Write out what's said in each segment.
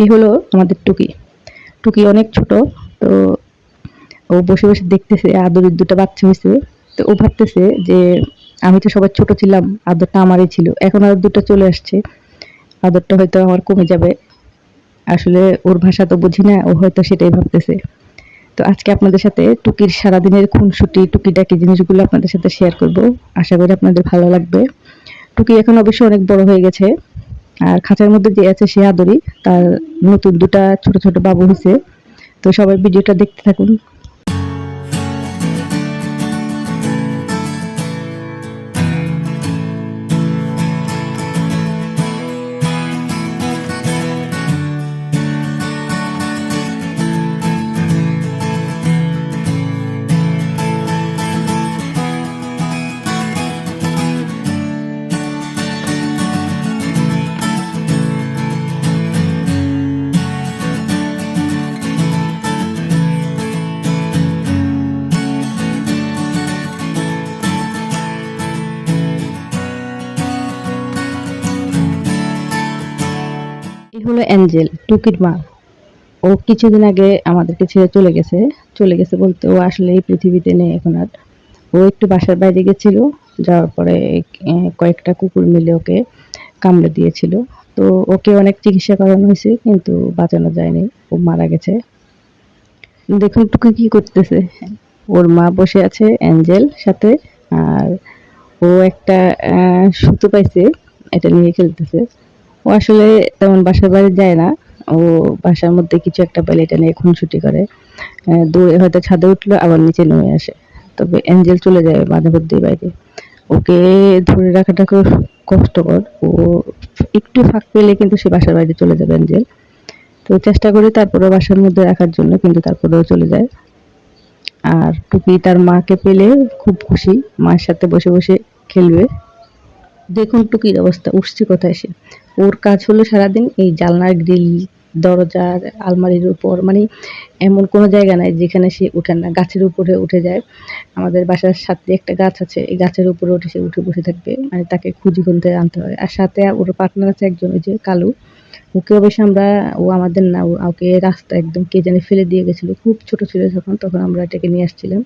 এই হলো আমাদের টুকি। টুকি অনেক ছোট, তো ও বসে বসে দেখতেছে আদরের দুটো বাচ্চা হয়েছে। তো ও ভাবতেছে যে, আমি তো সবার ছোট ছিলাম, আদরটা আমারই ছিল। এখন আর দুটো চলে আসছে। আদরটা হয়তো আমার কমে যাবে। আসলে ওর ভাষা তো বুঝি না, ও হয়তো সেটাই ভাবতেছে। তো আজকে আপনাদের সাথে টুকির সারাদিনের খুনসুটি টুকিটাকি জিনিসগুলো আপনাদের সাথে শেয়ার করব। আশা করি আপনাদের ভালো লাগবে। টুকি এখন অবশ্য অনেক বড় হয়ে গেছে। আর খাঁচার মধ্যে যে আছে সে আদরি, তার নতুন দুটা ছোট ছোট বাবু হয়েছে তো সবাই ভিডিওটা দেখতে থাকুন। অ্যাঞ্জেল টুকির মা। ও কিছুদিন আগে আমাদেরকে ছেড়ে চলে গেছে। চলে গেছে বলতে ও আসলে এই পৃথিবীতে নেই এখন আর। ও একটু বাসার বাইরে গেছিল, যাওয়ার পরে কয়েকটা কুকুর মিলে ওকে কামড়ে দিয়েছিল। তো ওকে অনেক চিকিৎসা করানো হয়েছে, কিন্তু বাঁচানো যায়নি। ও মারা গেছে। দেখুন টুকি কি করতেছে। ওর মা বসে আছে অ্যাঞ্জেল সাথে, আর ও একটা সুতো পাইছে, এটা নিয়ে খেলতেছে। ও আসলে তেমন বাসার বাইরে যায় না। ও বাসার মধ্যে কিছু একটা পেলে এটা নিয়ে খুনসুটি করে। দৌড়ে হয়তো ছাদে উঠল, আবার নিচে নেমে আসে। তবে অ্যাঞ্জেল চলে যায় মাঝে মধ্যে বাইরে। ওকে ধরে রাখাটা খুব কষ্টকর। ও একটু ফাঁক পেলে কিন্তু সে বাসার বাইরে চলে যাবে অ্যাঞ্জেল। তো চেষ্টা করি তারপরে বাসার মধ্যে রাখার জন্য, কিন্তু তারপরেও চলে যায়। আর টুকি তার মাকে পেলে খুব খুশি। মায়ের সাথে বসে বসে খেলবে। দেখুন টুকির অবস্থা উঠছে কোথায় সে? ওর কাজ হলো সারাদিন এই জানলার গ্রিল দরজার আলমারির উপর মানে এমন কোনো জায়গা নাই যেখানে সে উঠে না। গাছের উপরে উঠে যায়। আমাদের বাসার সাথে একটা গাছ আছে এই গাছের উপরে উঠে সে উঠে বসে থাকবে মানে তাকে খুঁজি খুঁজতে আনতে হয় আর সাথে ওর পার্টনার আছে একজন ওই যে কালু। ওকে অবশ্য আমরা ও আমাদের না ওকে রাস্তা একদম কে জানে ফেলে দিয়ে গেছিল। খুব ছোট ছিল যখন তখন আমরা এটাকে নিয়ে আসছিলাম।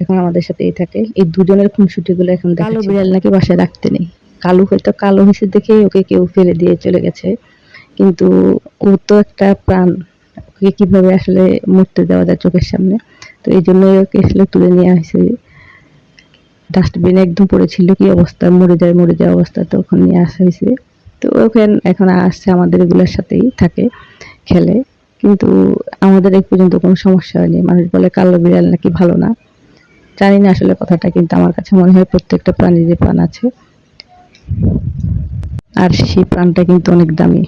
এখন আমাদের সাথেই থাকে। এই দুজনের খুনসুটিগুলো এখন কালো বিড়াল নাকি বাসায় রাখতে নেই। কালো হয়তো কালো হিসেবে দেখে ওকে কেউ ফেলে দিয়ে চলে গেছে। কিন্তু ও তো একটা প্রাণ। ওকে কীভাবে আসলে মরতে দেওয়া যায় চোখের সামনে? তো এই জন্যই ওকে আসলে তুলে নিয়ে আসে। ডাস্টবিনে একদম পড়েছিল কি অবস্থা? মরে যায় মরে যায় অবস্থা তো ওখানে নিয়ে আসা হয়েছে। তো ওখানে এখন আসছে আমাদের এগুলোর সাথেই থাকে খেলে। কিন্তু আমাদের এই পর্যন্ত কোনো সমস্যা হয়নি। মানুষ বলে কালো বিড়াল নাকি ভালো না। জানি না আসলে কথাটা, কিন্তু আমার কাছে মনে হয় প্রত্যেকটা প্রাণীর প্রাণ আছে। আর সেই প্রাণটা কিন্তু অনেক দামি,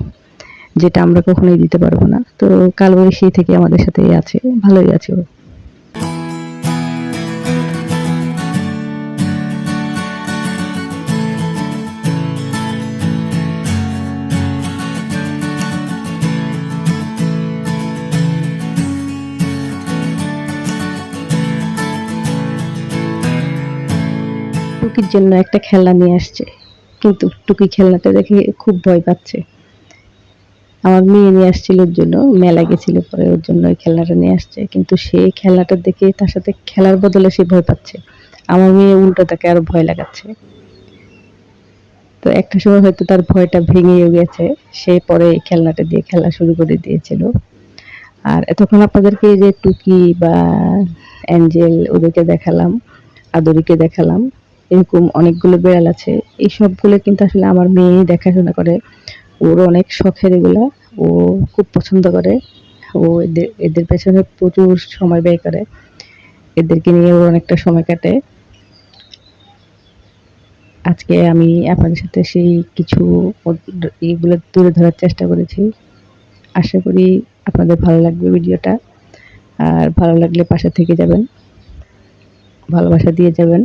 যেটা আমরা কখনোই দিতে পারব না। তো কালবরি সেই থেকে আমাদের সাথে আছে, ভালোই আছে ও। টুকির জন্য একটা খেলনা নিয়ে আসছে। কিন্তু টুকি খেলনাটা দেখে খুব ভয় পাচ্ছে। আমার মেয়ে নিয়ে আসছিল ওর জন্য, মেলা গেছিল পরে ওর জন্য ওই খেলনাটা নিয়ে আসছে, কিন্তু সে খেলনাটা দেখে তার সাথে খেলার বদলে সে ভয় পাচ্ছে। আমার মেয়ে উল্টো তাকে আরও ভয় লাগাচ্ছে। তো একটা সময় হয়তো তার ভয়টা ভেঙেও গেছে, সে পরে এই খেলনাটা দিয়ে খেলা শুরু করে দিয়েছিল। আর এতক্ষণ আপনাদেরকে যে টুকি বা অ্যাঞ্জেল ওদেরকে দেখালাম, আদরিকে দেখালাম এরকম অনেকগুলো বিড়াল আছে। এই সবগুলো কিন্তু আসলে আমার মেয়েই দেখাশোনা করে। ওর অনেক শখের এগুলা। ও খুব পছন্দ করে। ও এদের এদের পেছনে প্রচুর সময় ব্যয় করে। এদেরকে নিয়ে ওর অনেকটা সময় কাটে। আজকে আমি আপনাদের সাথে সেই কিছু এগুলো তুলে ধরার চেষ্টা করেছি। আশা করি আপনাদের ভালো লাগবে ভিডিওটা। আর ভালো লাগলে পাশে থেকে যাবেন। ভালোবাসা দিয়ে যাবেন।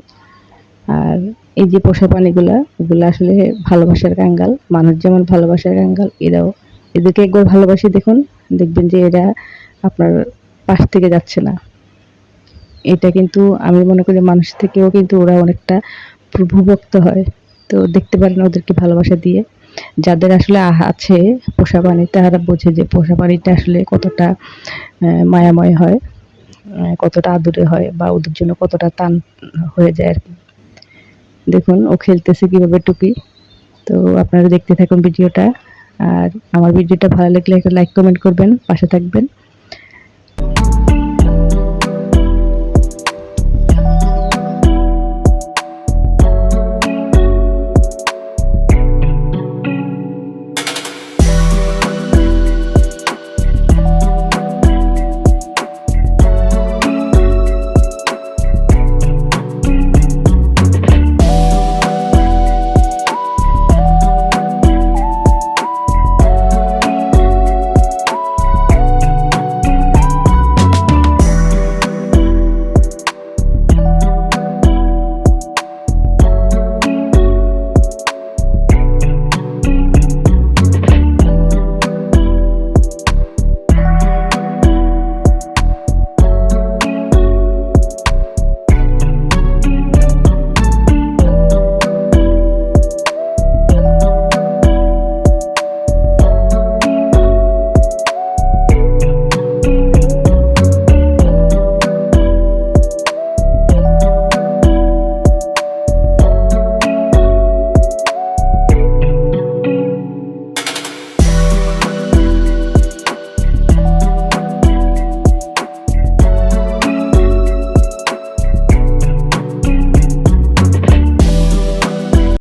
আর এই যে পোষা প্রাণীগুলা ওগুলো আসলে ভালোবাসার কাঙ্গাল। মানুষ যেমন ভালোবাসার কাঙ্গাল, এরাও এদেরকে একবার ভালোবাসি দেখুন, দেখবেন যে এরা আপনার পাশ থেকে যাচ্ছে না। এটা কিন্তু আমি মনে করি মানুষ থেকেও কিন্তু ওরা অনেকটা প্রভুভক্ত হয়। তো দেখতে পারেন ওদেরকে ভালোবাসা দিয়ে। যাদের আসলে আছে পোষা প্রাণী, তারা বোঝে যে পোষা প্রাণীটা আসলে কতটা মায়াময় হয় কতটা আদুরে হয় বা ওদের জন্য কতটা টান হয়ে যায় আর কি। দেখুন, ও খেলতেছে কীভাবে টুপি। তো আপনারা দেখতে থাকুন ভিডিওটা। আর আমার ভিডিওটা ভালো লাগলে একটা লাইক কমেন্ট করবেন, পাশে থাকবেন।